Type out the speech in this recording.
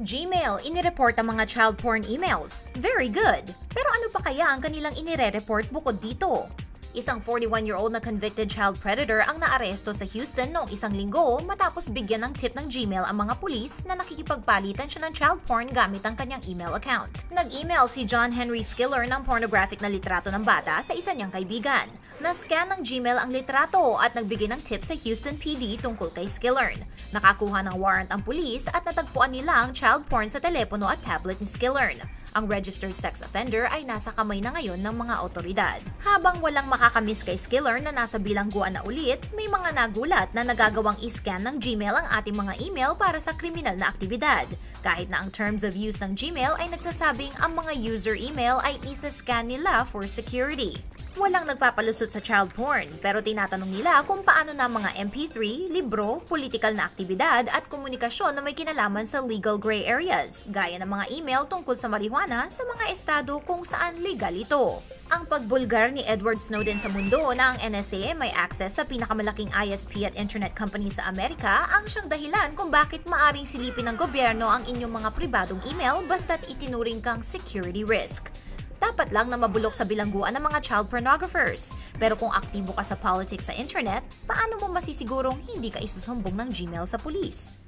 Gmail, inireport ang mga child porn emails. Very good. Pero ano pa kaya ang kanilang inire-report bukod dito? Isang 41-year-old na convicted child predator ang naaresto sa Houston noong isang linggo matapos bigyan ng tip ng Gmail ang mga pulis na nakikipagpalitan siya ng child porn gamit ang kanyang email account. Nag-email si John Henry Skiller ng pornographic na litrato ng bata sa isa niyang kaibigan. Na-scan ng Gmail ang litrato at nagbigay ng tip sa Houston PD tungkol kay Skiller. Nakakuha ng warrant ang pulis at natagpuan nila ang child porn sa telepono at tablet ni Skiller. Ang registered sex offender ay nasa kamay na ngayon ng mga otoridad. Habang walang makakamiss kay Skiller na nasa bilangguan na ulit, may mga nagulat na nagagawang iscan ng Gmail ang ating mga email para sa kriminal na aktibidad. Kahit na ang terms of use ng Gmail ay nagsasabing ang mga user email ay isa-scan nila for security. Walang nagpapalusot sa child porn, pero tinatanong nila kung paano na mga MP3, libro, political na aktibidad at komunikasyon na may kinalaman sa legal gray areas, gaya ng mga email tungkol sa marijuana sa mga estado kung saan legal ito. Ang pagbulgar ni Edward Snowden sa mundo na ang NSA may access sa pinakamalaking ISP at internet company sa Amerika ang siyang dahilan kung bakit maaring silipin ng gobyerno ang inyong mga pribadong email basta't itinuring kang security risk dapat lang na mabulok sa bilangguan ng mga child pornographers. Pero kung aktibo ka sa politics sa internet, paano mo masisigurong hindi ka isusumbong ng Gmail sa pulis?